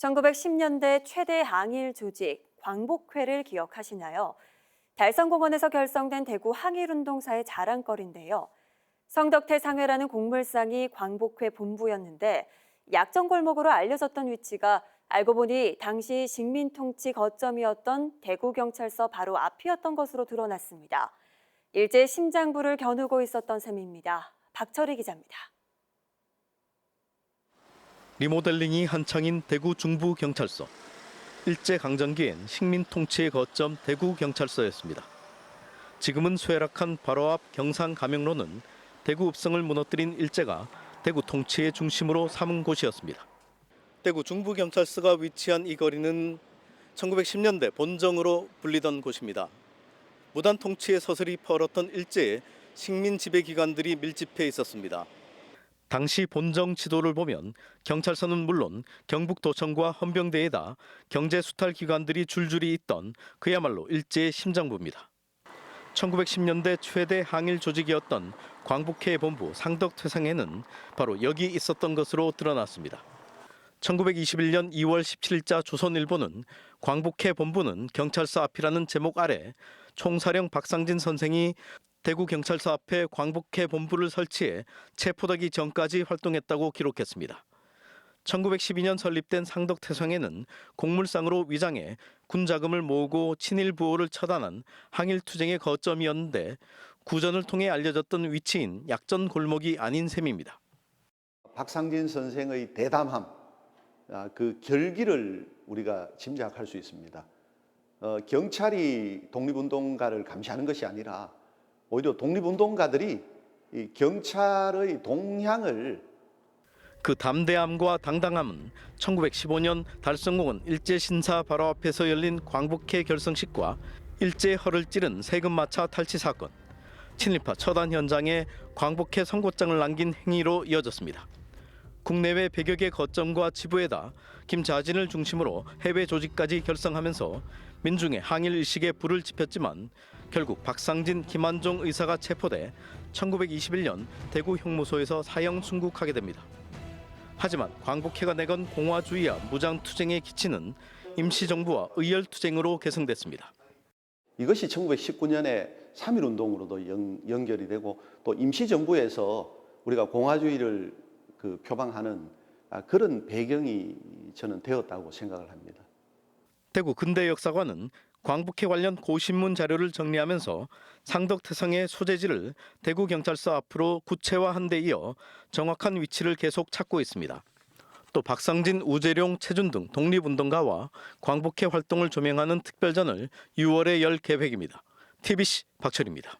1910년대 최대 항일 조직 광복회를 기억하시나요? 달성공원에서 결성된 대구 항일운동사의 자랑거리인데요. 성덕태 상회라는 곡물상이 광복회 본부였는데 약정골목으로 알려졌던 위치가 알고 보니 당시 식민통치 거점이었던 대구경찰서 바로 앞이었던 것으로 드러났습니다. 일제 심장부를 겨누고 있었던 셈입니다. 박철희 기자입니다. 리모델링이 한창인 대구 중부 경찰서. 일제 강점기엔 식민 통치의 거점 대구 경찰서였습니다. 지금은 쇠락한 바로 앞 경상 가명로는 대구 읍성을 무너뜨린 일제가 대구 통치의 중심으로 삼은 곳이었습니다. 대구 중부 경찰서가 위치한 이 거리는 1910년대 본정으로 불리던 곳입니다. 무단 통치의 서슬이 펄었던 일제에 식민 지배 기관들이 밀집해 있었습니다. 당시 본정 지도를 보면 경찰서는 물론 경북도청과 헌병대에다 경제 수탈 기관들이 줄줄이 있던 그야말로 일제의 심장부입니다. 1910년대 최대 항일 조직이었던 광복회 본부 상덕퇴상에는 바로 여기 있었던 것으로 드러났습니다. 1921년 2월 17일자 조선일보는 광복회 본부는 경찰서 앞이라는 제목 아래 총사령 박상진 선생이 대구 경찰서 앞에 광복회 본부를 설치해 체포되기 전까지 활동했다고 기록했습니다. 1912년 설립된 상덕태성에는 곡물상으로 위장해 군 자금을 모으고 친일 부호를 처단한 항일 투쟁의 거점이었는데 구전을 통해 알려졌던 위치인 약전 골목이 아닌 셈입니다. 박상진 선생의 대담함, 아, 그 결기를 우리가 짐작할 수 있습니다. 어, 경찰이 독립운동가를 감시하는 것이 아니라 오히려 독립운동가들이 이 경찰의 동향을 그 담대함과 당당함은 1915년 달성공원 일제 신사 바로 앞에서 열린 광복회 결성식과 일제 허를 찌른 세금 마차 탈취 사건, 친일파 처단 현장에 광복회 선고장을 남긴 행위로 이어졌습니다. 국내외 100여 개 거점과 지부에다 김자진을 중심으로 해외 조직까지 결성하면서 민중의 항일 의식에 불을 지폈지만 결국 박상진, 김한종 의사가 체포돼 1921년 대구 형무소에서 사형 순국하게 됩니다. 하지만 광복회가 내건 공화주의와 무장투쟁의 기치는 임시정부와 의열투쟁으로 개성됐습니다. 이것이 1919년에 3.1운동으로도 연, 연결이 되고 또 임시정부에서 우리가 공화주의를 그 표방하는 아, 그런 배경이 저는 되었다고 생각을 합니다. 대구 근대 역사관은 광복회 관련 고신문 자료를 정리하면서 상덕태성의 소재지를 대구 경찰서 앞으로 구체화한 데 이어 정확한 위치를 계속 찾고 있습니다. 또 박상진, 우재룡, 최준 등 독립운동가와 광복회 활동을 조명하는 특별전을 6월에 열 계획입니다. TBC 박철입니다.